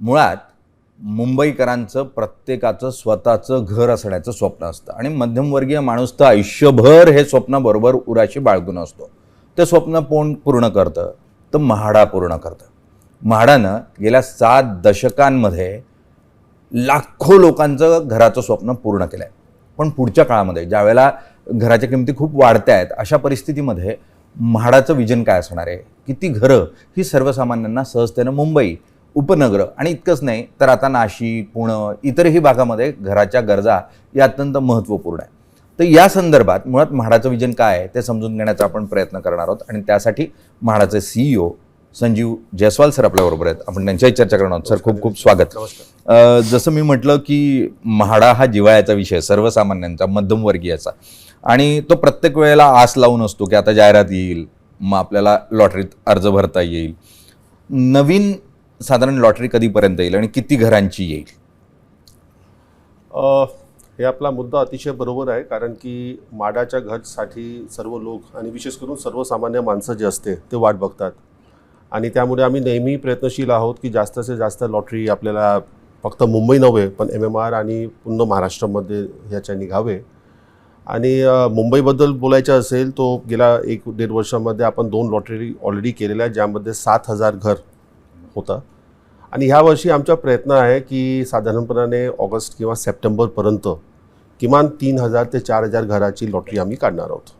मुळात मुंबईकरांचं प्रत्येकाचं स्वतःचं घर असण्याचं स्वप्न असतं. आणि मध्यमवर्गीय माणूस तर आयुष्यभर हे स्वप्न बरोबर उराशी बाळगून असतो. ते स्वप्न कोण पूर्ण करतं? तर म्हाडा पूर्ण करतं. म्हाडानं गेल्या सात दशकांमध्ये लाखो लोकांचं घराचं स्वप्न पूर्ण केलं आहे पण पुढच्या काळामध्ये ज्यावेळेला घराच्या किमती खूप वाढत्या आहेत अशा परिस्थितीमध्ये म्हाडाचं विजन काय असणार आहे? किती घरं ही सर्वसामान्यांना सहजतेनं मुंबई उपनगर आणि इतकंच नाही तर आता नाशिक पुणं इतरही भागामध्ये घराच्या गरजा या अत्यंत महत्त्वपूर्ण आहे तर या संदर्भात मुळात म्हाडाचं विजन काय आहे ते समजून घेण्याचा आपण प्रयत्न करणार आहोत आणि त्यासाठी म्हाडाचे सीईओ संजीव जयस्वाल सर आपल्याबरोबर आहेत. आपण त्यांच्याही चर्चा करणार आहोत. सर खूप खूप स्वागत. जसं मी म्हटलं की म्हाडा हा जिवाळ्याचा विषय सर्वसामान्यांचा मध्यमवर्गीयाचा. आणि तो प्रत्येक वेळेला आस लावून असतो की आता जाहिरात येईल मग आपल्याला लॉटरीत अर्ज भरता येईल. नवीन साधारण लॉटरी कधीपर्यंत येईल आणि किती घरांची येईल? हे आपला मुद्दा अतिशय बरोबर आहे कारण की माडाच्या घरसाठी सर्व लोक आणि विशेष करून सर्वसामान्य माणसं जे असते ते वाट बघतात. आणि त्यामुळे आम्ही नेहमी प्रयत्नशील आहोत की जास्तीत जास्त लॉटरी आपल्याला फक्त मुंबई नव्हे पण एम एम आर आणि पूर्ण महाराष्ट्रामध्ये ह्याच्या निघावे. आणि मुंबईबद्दल बोलायचं असेल तो गेल्या एक दीड वर्षामध्ये आपण दोन लॉटरी ऑलरेडी केलेल्या आहेत ज्यामध्ये सात हजार घर होता. आणि ह्यावर्षी आमचा प्रयत्न आहे की साधारणपणाने ऑगस्ट किंवा सप्टेंबरपर्यंत किमान तीन हजार ते चार हजार घराची लॉटरी आम्ही काढणार आहोत.